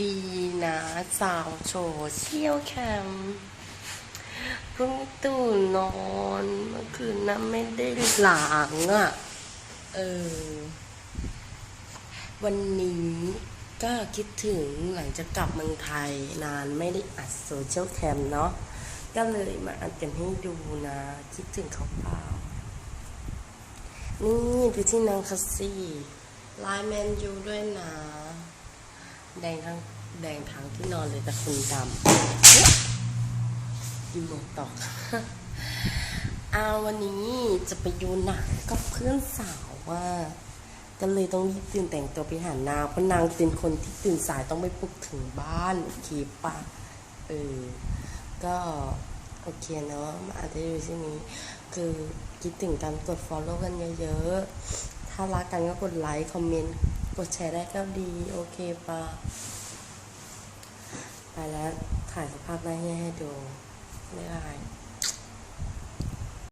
ดีนะสาวโชว์เชี่ยวแคมเพิ่งตื่นนอนเมื่อคืนนั้นไม่ได้หลังอะ เออ วันนี้ก็คิดถึงหลังจากกลับเมืองไทยนานไม่ได้อัดโซเชียลแคมเนาะ ก็เลยมาอัดกันให้ดูนะ คิดถึงเขาเปล่า นี่ดูที่นางคัสซี่ลายแมนยูด้วยนะ แดงทั้งแดงทั้งที่นอนเลยแต่คุณดำยิมงตอกเอาวันนี้จะไปดูหนังกับเพื่อนสาวว่าก็เลยต้องรีบตื่นแต่งตัวไปหานางเพราะนางเป็นคนที่ตื่นสายต้องไปปลุกถึงบ้านโอเคปะเออก็โอเคเนาะมาอาจจะดูที่นี้คือคิดถึงการกด follow กันเยอะๆ ถ้ารักกันก็กดไลค์ คอมเมนต์ กดแชร์ได้ก็ดี โอเคปะไปแล้วถ่ายสภาพได้าให้ดูไม่ได้